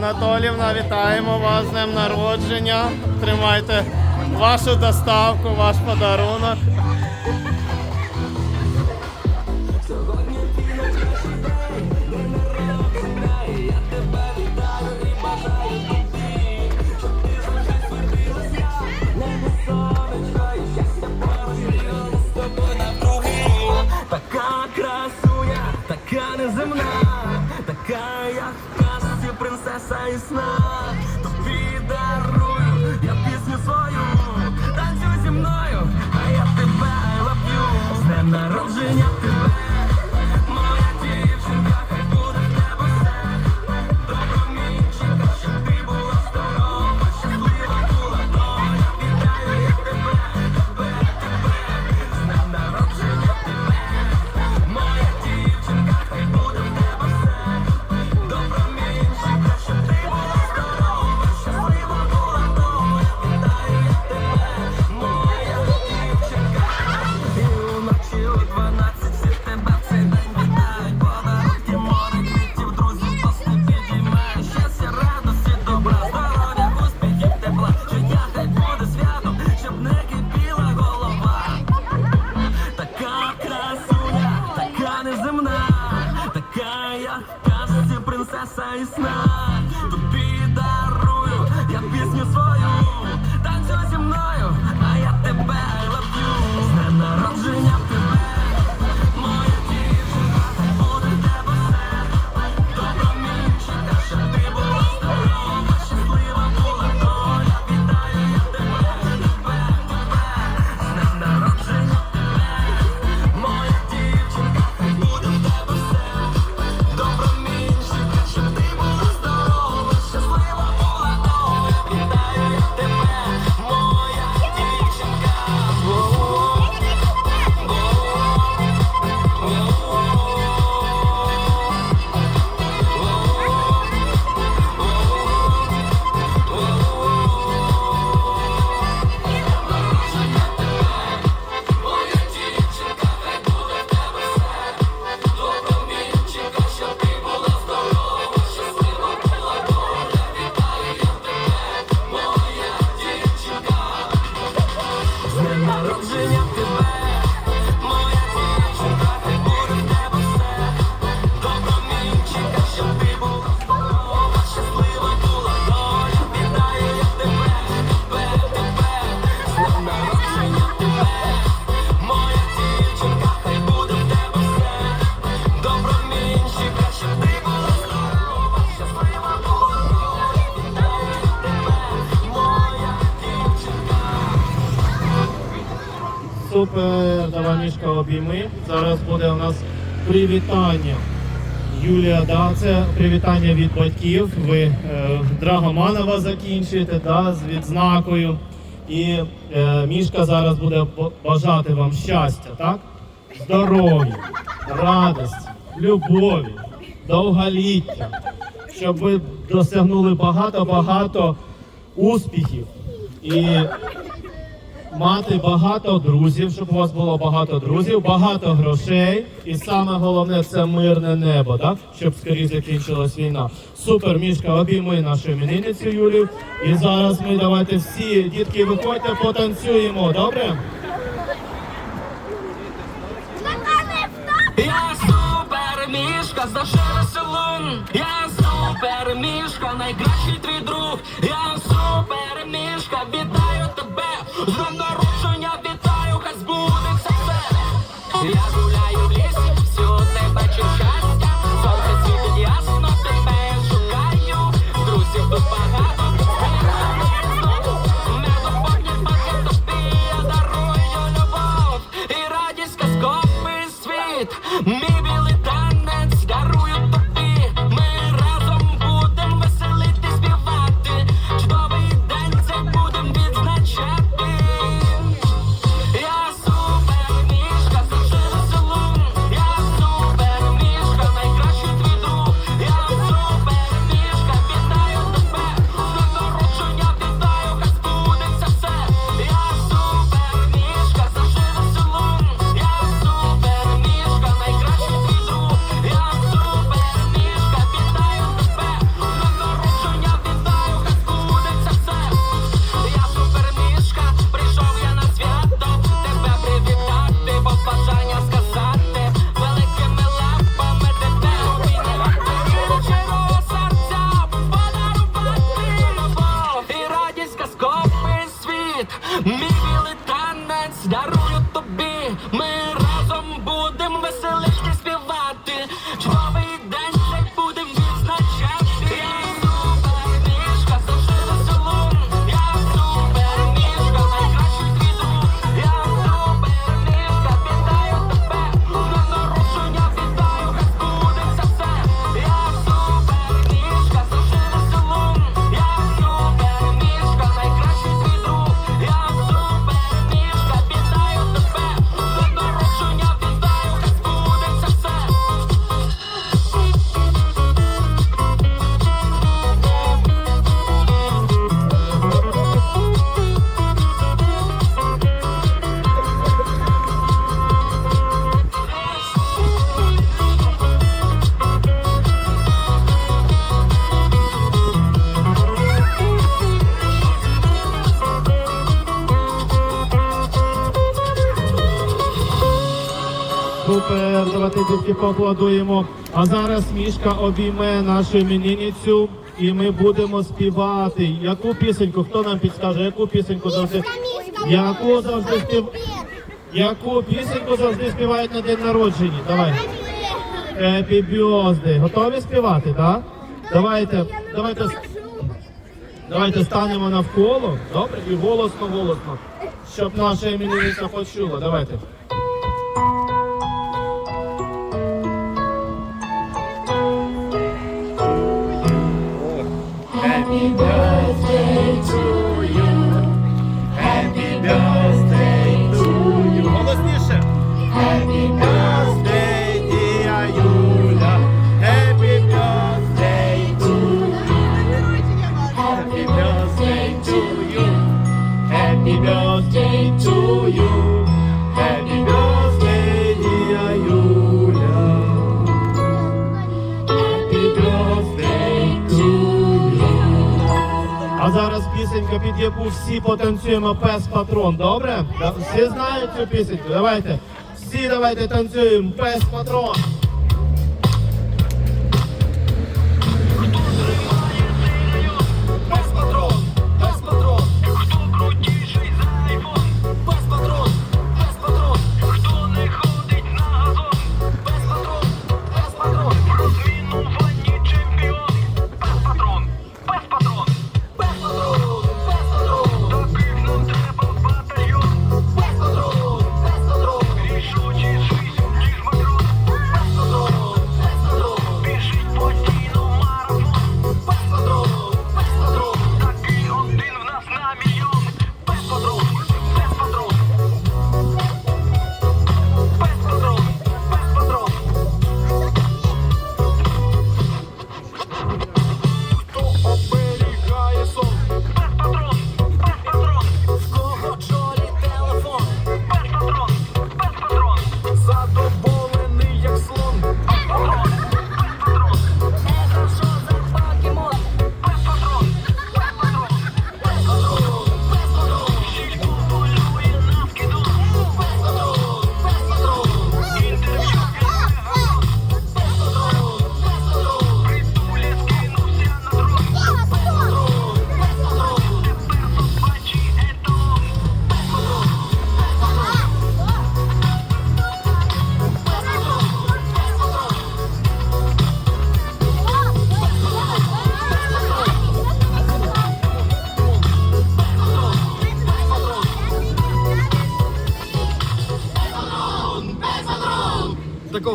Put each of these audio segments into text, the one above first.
Наталія Анатолівна, вітаємо вас з днем народження. Тримайте вашу доставку, ваш подарунок. краса і сна. Супер, давай мішка обійми. Зараз буде у нас привітання. Юлія, да, це привітання від батьків. Ви е, Драгоманова закінчуєте да, з відзнакою. І е, мішка зараз буде бажати вам щастя, так? Здоров'я, радості, любові, довголіття, щоб ви досягнули багато-багато успіхів. І мати багато друзів, щоб у вас було багато друзів, багато грошей, і саме головне це мирне небо, так? щоб скоріше закінчилась війна. Супер мішка обійми нашу іменинницю Юлію. І зараз ми давайте всі дітки виходьте, потанцюємо. Добре? Я супер мішка, завжди веселун. Я супер мішка, найкращий твій друг. Я супер мішка, біда тебе, з днем народження вітаю, хай збудеться все. Дітки поаплодуємо. А зараз Мішка обійме нашу іменинницю і ми будемо співати. Яку пісеньку? Хто нам підскаже? Яку пісеньку завжди? Яку завжди спів... Яку пісеньку завжди співають на день народження? Давай. Happy birthday. Готові співати, так? Давайте, давайте, давайте станемо навколо, добре? І голосно, голосно, щоб наша іменинниця почула. Давайте. Пісенька, під яку всі потанцюємо пес патрон. Добре? Всі знають цю пісеньку? Давайте. Всі давайте танцюємо пес патрон.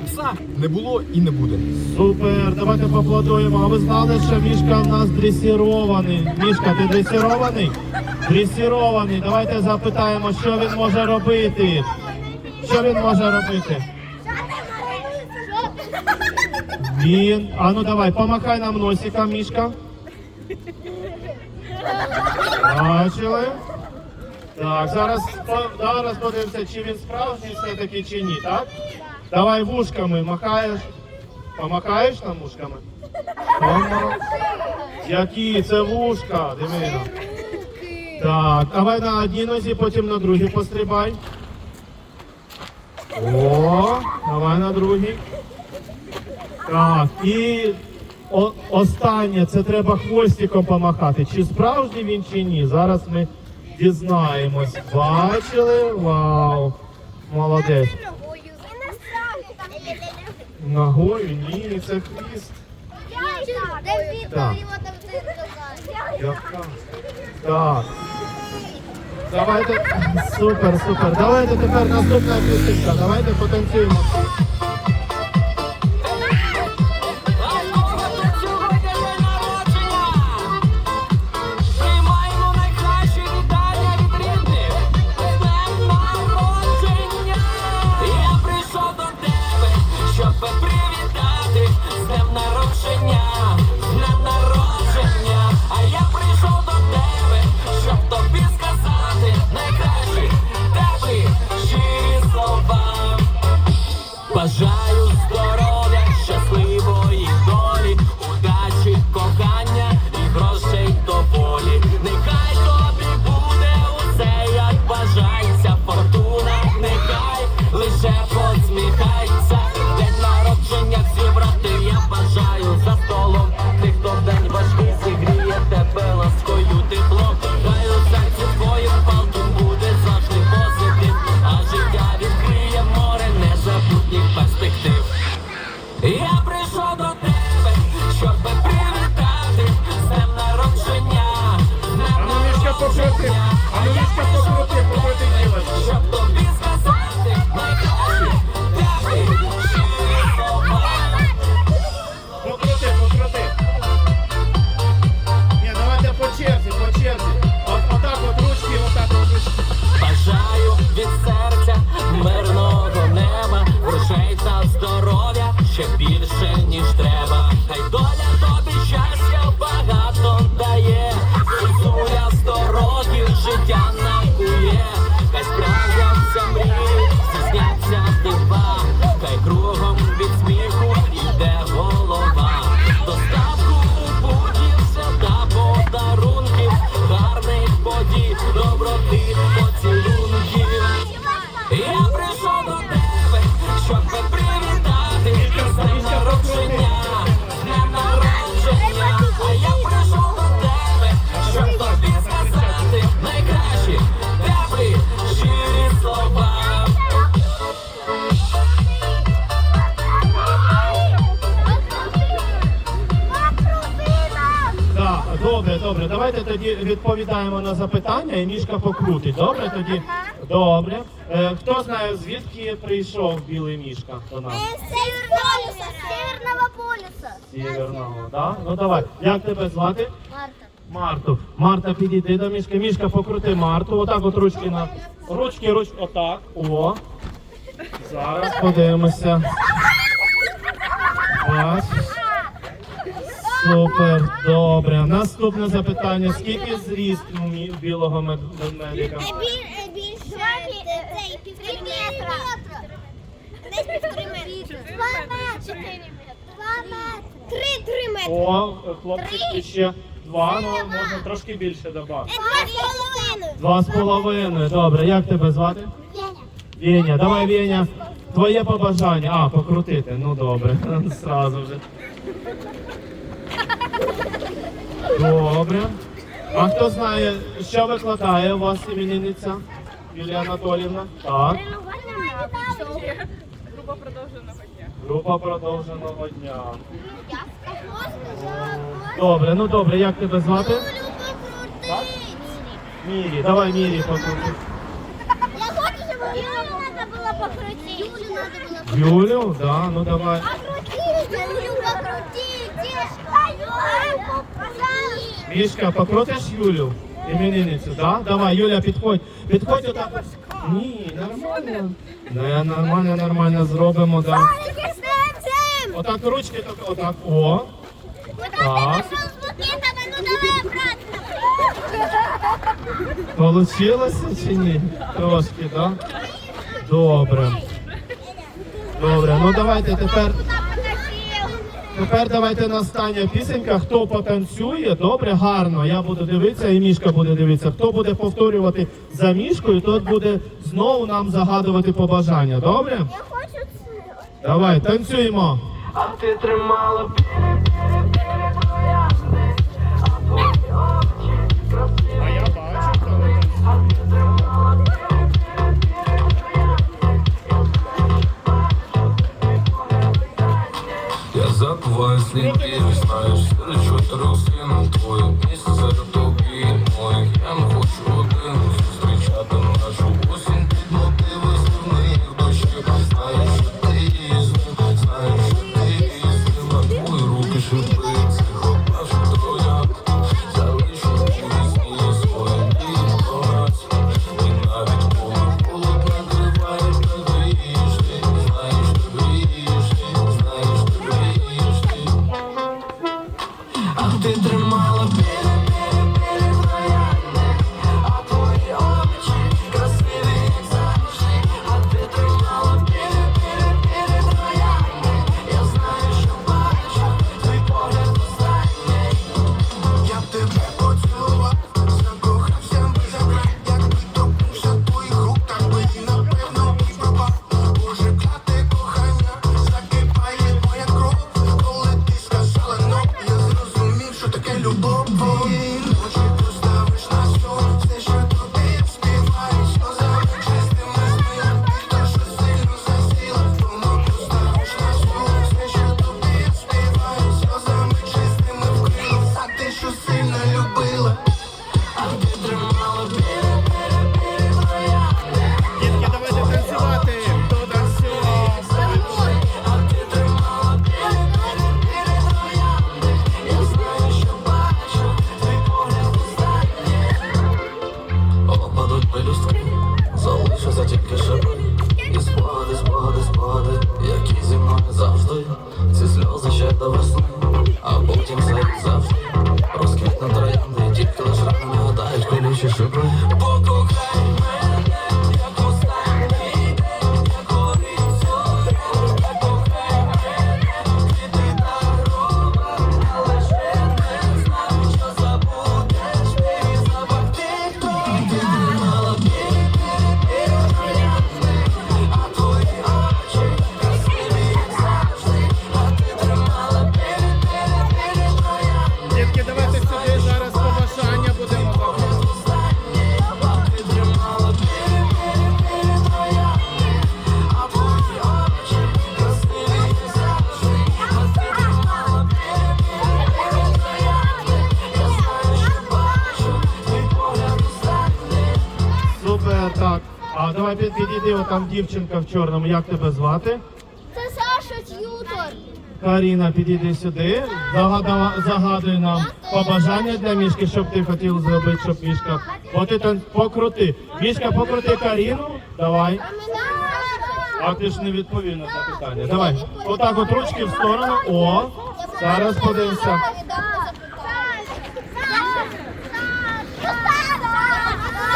Такого пса не було і не буде. Супер, давайте поаплодуємо. А ви знали, що мішка в нас дресірований? Мішка, ти дресірований? Дресірований. Давайте запитаємо, що він може робити. Що він може робити? Він. А ну давай, помахай нам носиком, мішка. Бачили? Так, зараз, зараз подивимося, чи він справжній все-таки чи ні, так? Давай вушками махаєш. Помахаєш нам вушками? Які це вушка, диви. Так, давай на одній нозі, потім на другій пострибай. О, давай на другій. Так, і о, останнє, це треба хвостиком помахати. Чи справжній він, чи ні. Зараз ми дізнаємось. Бачили? Вау! Молодець. Ногою? Ні, це хвіст. Яка? Так. Давайте. Супер, супер. Давайте тепер наступна пісенька. Давайте потанцюємо. А ну добре, добре. Давайте тоді відповідаємо на запитання і мішка покрутить. Добре тоді? Добре. Е, хто знає, звідки прийшов білий мішка до нас? полюса, Северного полюса. Сіверного, да? Ну давай. Як тебе звати? Марта. Марту. Марта, підійди до мішка. Мішка, покрути Марту. Отак от ручки на. Ручки, ручки. Отак. О. Зараз подивимося. Ось. Супер, добре. Наступне запитання. Скільки зріст у білого мед- медика? Більше цей півтори метра. Десь півтори метра. Два метри. Два метри. Три, три метри. О, хлопчик ще два, ну можна трошки більше додати. Два з половиною. Два з половиною. Добре, як тебе звати? Веня, давай, Веня, твоє побажання. А, покрутити. Ну добре, зразу вже. Добре. А хто знає, що викладає у вас іменинниця? Юлія Анатоліївна? Так. Група продовженого дня. Група продовженого дня. Добре, ну добре, як тебе звати? Так? Мірі, давай Мірі покрути. Я хочу, щоб Юлю треба було покрутити. Юлю треба було Юлю, да, ну давай. покрутити. Юлю покрутити. Мішка, покрутиш Юлю? Іменинницю, да? Давай, Юля, підходь. Підходь отак. Ні, нормально. Не, нормально, нормально зробимо, да. Отак ручки, так, отак. О. Так. Получилося чи ні? Трошки, да? Добре. Добре, ну давайте тепер. Тепер давайте на остання пісенька. Хто потанцює, добре, гарно. Я буду дивитися, і мішка буде дивитися. Хто буде повторювати за мішкою, тот буде знову нам загадувати побажання. Добре? Я хочу. Давай, танцюємо. А ти тримала А я бачу, Я забываю слинки, знаєш, серед чотирьох стін твоє місце серед тобі So. Давай під- підійди, отам дівчинка в чорному. Як тебе звати? Це Саша Т'ютор. Каріна, підійди сюди. Загадала, загадуй нам побажання для мішки, щоб ти хотів зробити, щоб мішка. Бо ти там покрути. Мішка, покрути Каріну. Давай. А ти ж не відповів на запитання. Давай. Отак от ручки в сторону. О, зараз подивимося.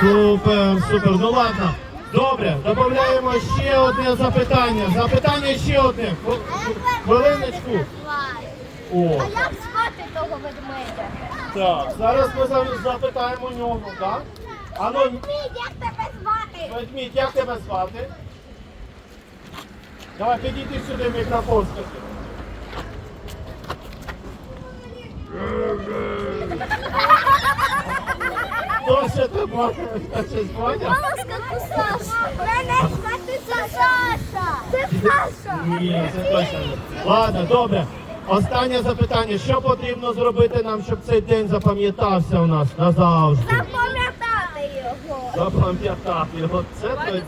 Супер, супер. Ну ладно. Добре, додаємо ще одне запитання. Запитання ще одне. Хв- Хвилиночку. О, Як звати того ведмедя? так. Зараз ми за- запитаємо у нього, так? Ану, Як тебе звати? Ведмідь, як тебе звати? Давай, підійди сюди мікрофон, скажи. Хто ще тебе? Хто ще звати? Ласка, Саша. Мене звати Саша. Це Саша. Ні, це точно не. Ладно, добре. Останнє запитання. Що потрібно зробити нам, щоб цей день запам'ятався у нас назавжди? Запам'ятати його. Запам'ятати його. Це той...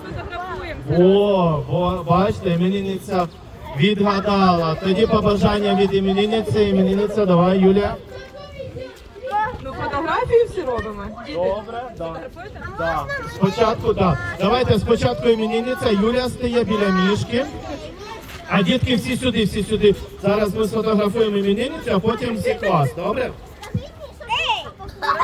О, о, бачите, іменинниця відгадала. Тоді побажання від іменинниці. Іменинниця, давай, Юлія. Фотографії всі робимо. Добре, да. Да. Спочатку, так. Давайте спочатку іменинниця. Юлія стає біля мішки. А дітки всі сюди, всі сюди. Зараз ми сфотографуємо іменинницю, а потім всі клас. Добре?